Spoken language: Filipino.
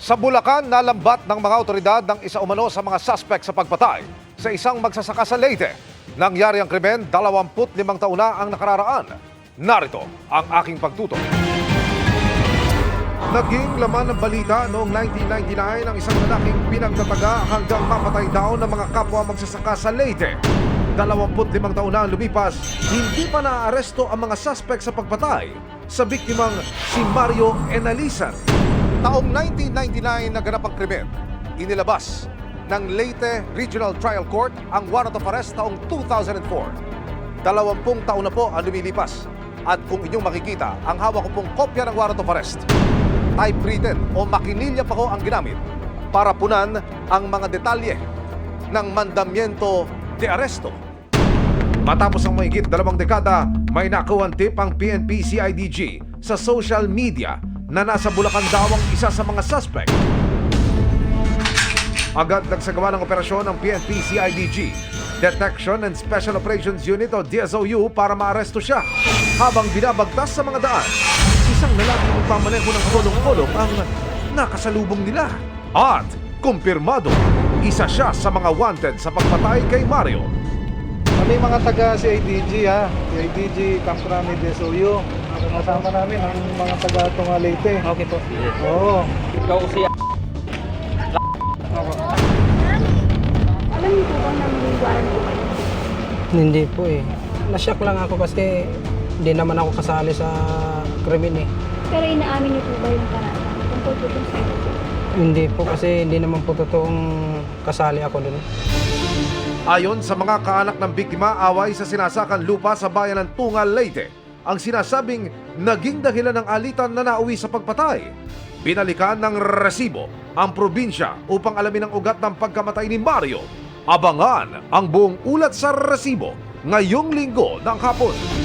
Sa Bulacan, nalambat ng mga otoridad ng isa umano sa mga suspect sa pagpatay sa isang magsasaka sa Leyte. Nangyari ang krimen, 25 taon na ang nakararaan. Narito ang aking pagtuto. Naging laman ng balita noong 1999 ang isang lalaking pinagtataga hanggang mapatay daw ng mga kapwa magsasaka sa Leyte. 25 taon na ang lumipas, hindi pa naaaresto ang mga suspect sa pagpatay sa biktimang si Mario Enalisan. Taong 1999 naganap ang krimen. Inilabas ng Leyte Regional Trial Court ang warrant of arrest taong 2004. Dalawampung taon na po ang lumilipas. At kung inyong makikita, ang hawak ko pong kopya ng warrant of arrest. Typewritten o makinilya pa ko ang ginamit para punan ang mga detalye ng mandamiento de aresto. Matapos ang mahigit dalawang dekada, may nakuhan tip ang PNP CIDG sa social media na nasa Bulacan daw ang isa sa mga suspect. Agad nagsagawa ng operasyon ng PNP CIDG Detection and Special Operations Unit o DSOU para maaresto siya. Habang binabagtas sa mga daan, isang lalaking magpamaneho ng kolong-kolong ang nakasalubong nila. At kumpirmado, isa siya sa mga wanted sa pagpatay kay Mario. Kami mga taga CIDG ha, CIDG, Camp Rami, DSOU. Kasama namin ang mga taga Tunga Leyte. Okay po. Oo. Ikaw si Alam niyo po bang naniniwala po kayo? Hindi po eh. Nashock lang ako kasi hindi naman ako kasali sa krimen eh. Pero inaamin niyo po ba yung karatan tungkol po sa ito? Hindi po kasi hindi naman po totoong kasali ako dun. Ayon sa mga kaanak ng biktima, away sa sinasakan lupa sa bayan ng Tungal, Leyte, ang sinasabing naging dahilan ng alitan na nauwi sa pagpatay. Binalikan ng resibo ang probinsya upang alamin ang ugat ng pagkamatay ni Mario. Abangan ang buong ulat sa resibo ngayong linggo ng hapon.